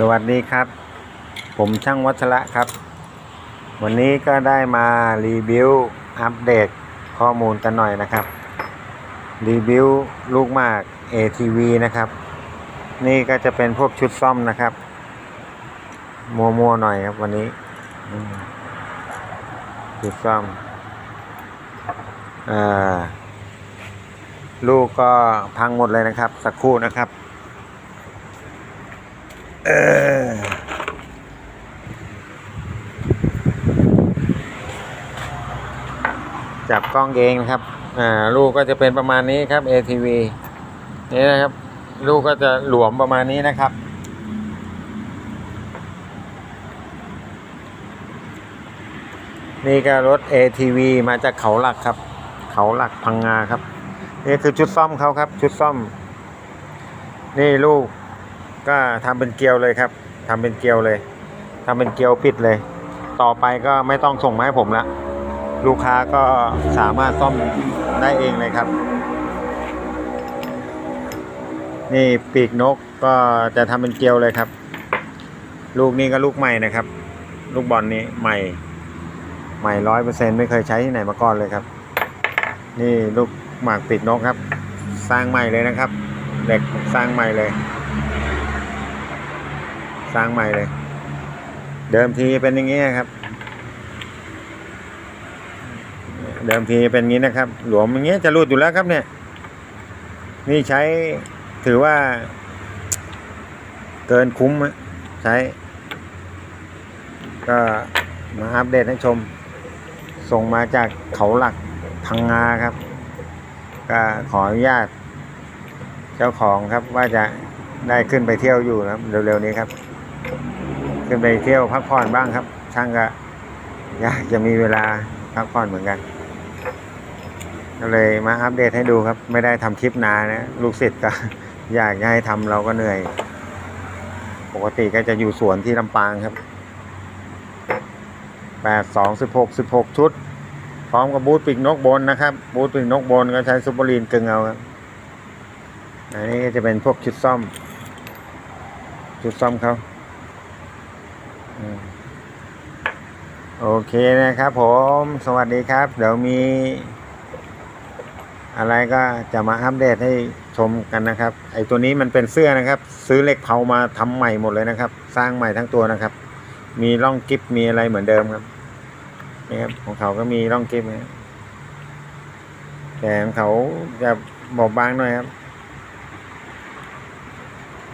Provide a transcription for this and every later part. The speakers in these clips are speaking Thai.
สวัสดีครับ ผมช่างวัชระครับ วันนี้ก็ได้มารีวิวอัปเดตข้อมูลกันหน่อยนะครับ รีวิวลูกหมาก ATV นะครับ นี่ก็จะเป็นพวกชุดซ่อมนะครับ มัวๆหน่อยครับวันนี้ ชุดซ่อมอลูกก็พังหมดเลยนะครับ สักครู่นะครับ เออจับกล้องเองนะครับ อ่า ลูกก็จะเป็นประมาณนี้ครับ ATV นี่นะครับ ลูกก็จะหลวมประมาณนี้นะครับ นี่ก็รถ ATV มาจากเขาหลักครับ เขาหลักพังงาครับ นี่คือชุดซ่อมเขาครับ ชุดซ่อม นี่ลูก ก็ทำเป็นเกลียวเลยครับทำเป็นเกลียวเลยทำเป็นเกลียวปิดเลย ต่อไปก็ไม่ต้องส่งมาให้ผมละลูกค้าก็สามารถซ่อมได้เองเลยครับ นี่ปีกนกก็จะทำเป็นเกลียวเลยครับ ลูกนี้ก็ลูกใหม่นะครับ ลูกบอลนี้ใหม่ ใหม่ร้อยเปอร์เซ็นไม่เคยใช้ที่ไหนมาก่อนเลยครับ นี่ลูกหมากปีกนกครับ สร้างใหม่เลยนะครับ เด็กสร้างใหม่เลย สร้างใหม่เลย เดิมทีเป็นอย่างนี้ครับ เดิมทีเป็นอย่างนี้นะครับ หลวมอย่างเงี้ยจะรูดอยู่แล้วครับเนี่ย นี่ใช้ถือว่า เกินคุ้มใช้ ก็มาอัปเดตให้ชม ส่งมาจากเขาหลักพังงาครับ ก็ขออนุญาต เจ้าของครับว่าจะได้ขึ้นไปเที่ยวอยู่นะเร็วๆนี้ครับ ขึ้นไปเที่ยวพักผ่อนบ้างครับช่างก็อยากจะมีเวลาพักผ่อนเหมือนกัน ก็เลยมาอัปเดตให้ดูครับ ไม่ได้ทำคลิปนานนะลูกศิษย์ก็อยากให้ทำเราก็เหนื่อย ปกติก็จะอยู่สวนที่ลำปางครับแปดสองสิบหกสิบหกชุด พร้อมกับบูธปีกนกบนนะครับ บูธปีกนกบนก็ใช้ซุปเปอร์ลีนกึ่งเอาครับอันนี้จะเป็นพวกชุดซ่อม ชุดซ่อมเขา โอเคนะครับผม สวัสดีครับ เดี๋ยวมี อะไรก็จะมาอัปเดตให้ชมกันนะครับ ไอตัวนี้มันเป็นเสื้อนะครับ ซื้อเหล็กเผามาทำใหม่หมดเลยนะครับ สร้างใหม่ทั้งตัวนะครับ มีร่องกิฟมีอะไรเหมือนเดิมครับนี่ครับของเขาก็มีร่องกิฟนะแต่ของเขาจะบอบบางหน่อยครับ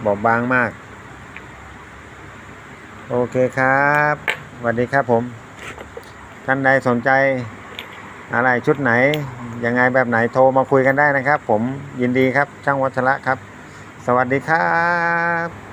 บอบบางมาก โอเคครับสวัสดีครับผม ท่านใดสนใจอะไรชุดไหน ยังไงแบบไหนโทรมาคุยกันได้นะครับ ผมยินดีครับช่างวัชระครับ สวัสดีครับ